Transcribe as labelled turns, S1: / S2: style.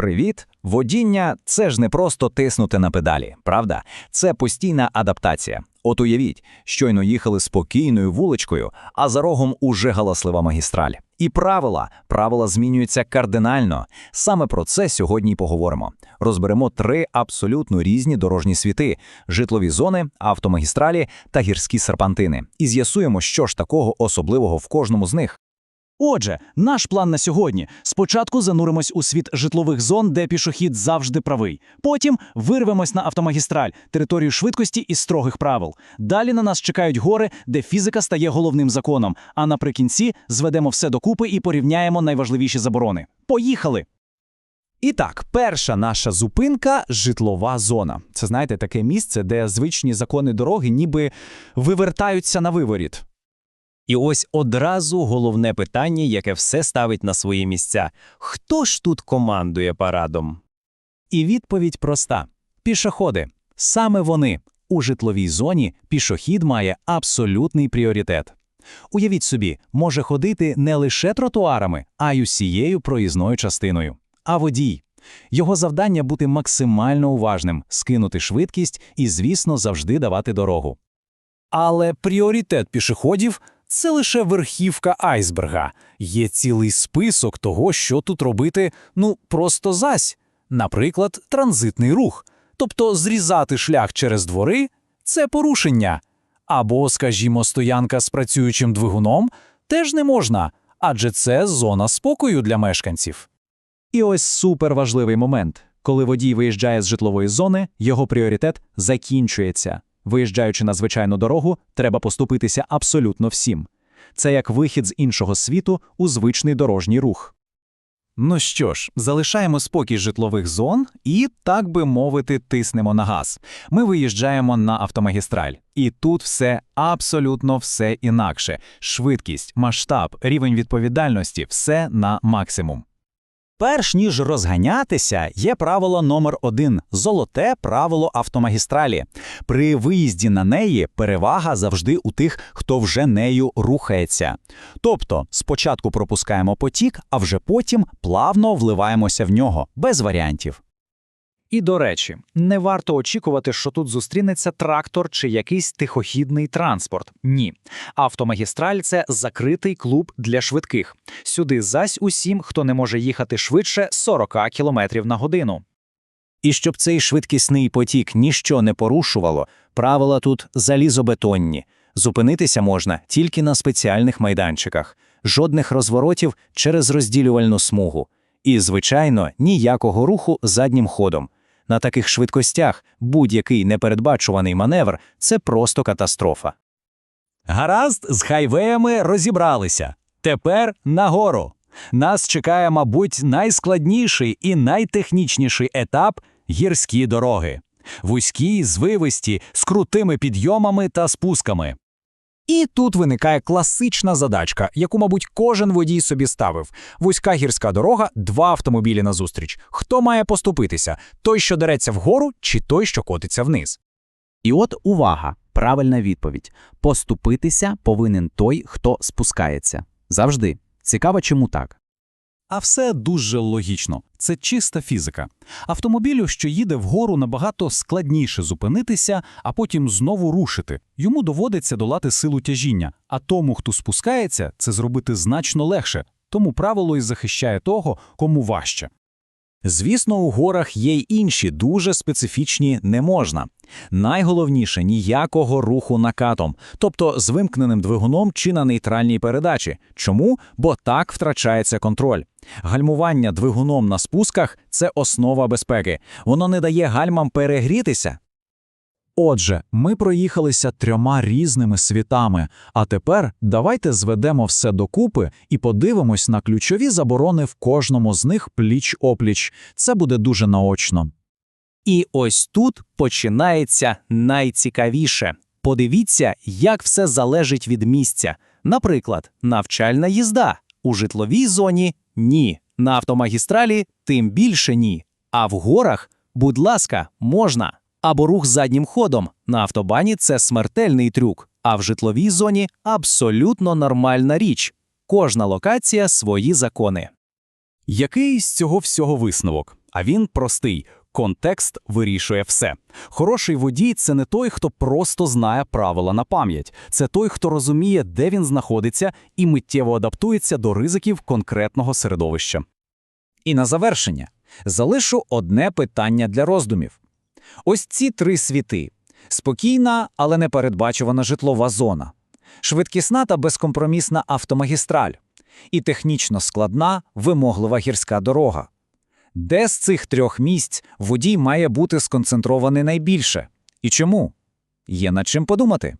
S1: Привіт! Водіння це ж не просто тиснути на педалі, правда? Це постійна адаптація. От уявіть, щойно їхали спокійною вуличкою, а за рогом уже галаслива магістраль. І правила, правила змінюються кардинально. Саме про це сьогодні й поговоримо. Розберемо три абсолютно різні дорожні світи: житлові зони, автомагістралі та гірські серпантини. І з'ясуємо, що ж такого особливого в кожному з них.
S2: Отже, наш план на сьогодні: спочатку зануримось у світ житлових зон, де пішохід завжди правий. Потім вирвемось на автомагістраль, територію швидкості і строгих правил. Далі на нас чекають гори, де фізика стає головним законом. А наприкінці зведемо все докупи і порівняємо найважливіші заборони. Поїхали!
S3: І так, перша наша зупинка житлова зона. Це знаєте, таке місце, де звичні закони дороги ніби вивертаються на виворіт.
S4: І ось одразу головне питання, яке все ставить на свої місця: хто ж тут командує парадом?
S3: І відповідь проста: пішоходи. Саме вони. У житловій зоні пішохід має абсолютний пріоритет. Уявіть собі, може ходити не лише тротуарами, а й усією проїзною частиною. А водій. Його завдання бути максимально уважним, скинути швидкість і, звісно, завжди давати дорогу. Але пріоритет пішоходів це лише верхівка айсберга. Є цілий список того, що тут робити, ну просто зась. Наприклад, транзитний рух. Тобто зрізати шлях через двори це порушення. Або, скажімо, стоянка з працюючим двигуном теж не можна, адже це зона спокою для мешканців. І ось суперважливий момент. Коли водій виїжджає з житлової зони, його пріоритет закінчується. Виїжджаючи на звичайну дорогу, треба поступитися абсолютно всім. Це як вихід з іншого світу у звичний дорожній рух. Ну що ж, залишаємо спокій житлових зон і, так би мовити, тиснемо на газ. Ми виїжджаємо на автомагістраль. І тут все абсолютно все інакше. Швидкість, масштаб, рівень відповідальності все на максимум.
S2: Перш ніж розганятися, є правило номер один золоте правило автомагістралі. При виїзді на неї перевага завжди у тих, хто вже нею рухається. Тобто спочатку пропускаємо потік, а вже потім плавно вливаємося в нього, без варіантів.
S5: І до речі, не варто очікувати, що тут зустрінеться трактор чи якийсь тихохідний транспорт. Ні. Автомагістраль це закритий клуб для швидких. Сюди зась усім, хто не може їхати швидше 40 км на годину.
S2: І щоб цей швидкісний потік ніщо не порушувало, правила тут залізобетонні. Зупинитися можна тільки на спеціальних майданчиках, жодних розворотів через розділювальну смугу. І, звичайно, ніякого руху заднім ходом. На таких швидкостях будь-який непередбачуваний маневр це просто катастрофа.
S3: Гаразд, з хайвеями розібралися. Тепер нагору. Нас чекає, мабуть, найскладніший і найтехнічніший етап гірські дороги. Вузькі, звивисті, з крутими підйомами та спусками.
S6: І тут виникає класична задачка, яку, мабуть, кожен водій собі ставив: вузька гірська дорога, два автомобілі назустріч. Хто має поступитися? Той, що дереться вгору, чи той, що котиться вниз?
S7: І от увага, правильна відповідь. Поступитися повинен той, хто спускається. Завжди. Цікаво, чому так.
S3: А все дуже логічно. Це чиста фізика. Автомобілю, що їде вгору, набагато складніше зупинитися, а потім знову рушити. Йому доводиться долати силу тяжіння, а тому, хто спускається, це зробити значно легше. Тому правило і захищає того, кому важче.
S2: Звісно, у горах є й інші дуже специфічні не можна. Найголовніше ніякого руху накатом, тобто з вимкненим двигуном чи на нейтральній передачі. Чому? Бо так втрачається контроль. Гальмування двигуном на спусках це основа безпеки. Воно не дає гальмам перегрітися.
S3: Отже, ми проїхалися трьома різними світами, а тепер давайте зведемо все докупи і подивимось на ключові заборони в кожному з них пліч-опліч. Це буде дуже наочно.
S2: І ось тут починається найцікавіше. Подивіться, як все залежить від місця. Наприклад, навчальна їзда у житловій зоні ні, на автомагістралі тим більше ні. А в горах, будь ласка, можна. Або рух заднім ходом. На автобані це смертельний трюк, а в житловій зоні абсолютно нормальна річ. Кожна локація свої закони.
S3: Який з цього всього висновок? А він простий. Контекст вирішує все. Хороший водій це не той, хто просто знає правила на пам'ять. Це той, хто розуміє, де він знаходиться, і миттєво адаптується до ризиків конкретного середовища.
S1: І на завершення залишу одне питання для роздумів. Ось ці три світи – спокійна, але непередбачувана житлова зона, швидкісна та безкомпромісна автомагістраль і технічно складна, вимоглива гірська дорога. Де з цих трьох місць водій має бути сконцентрований найбільше? І чому? Є над чим подумати.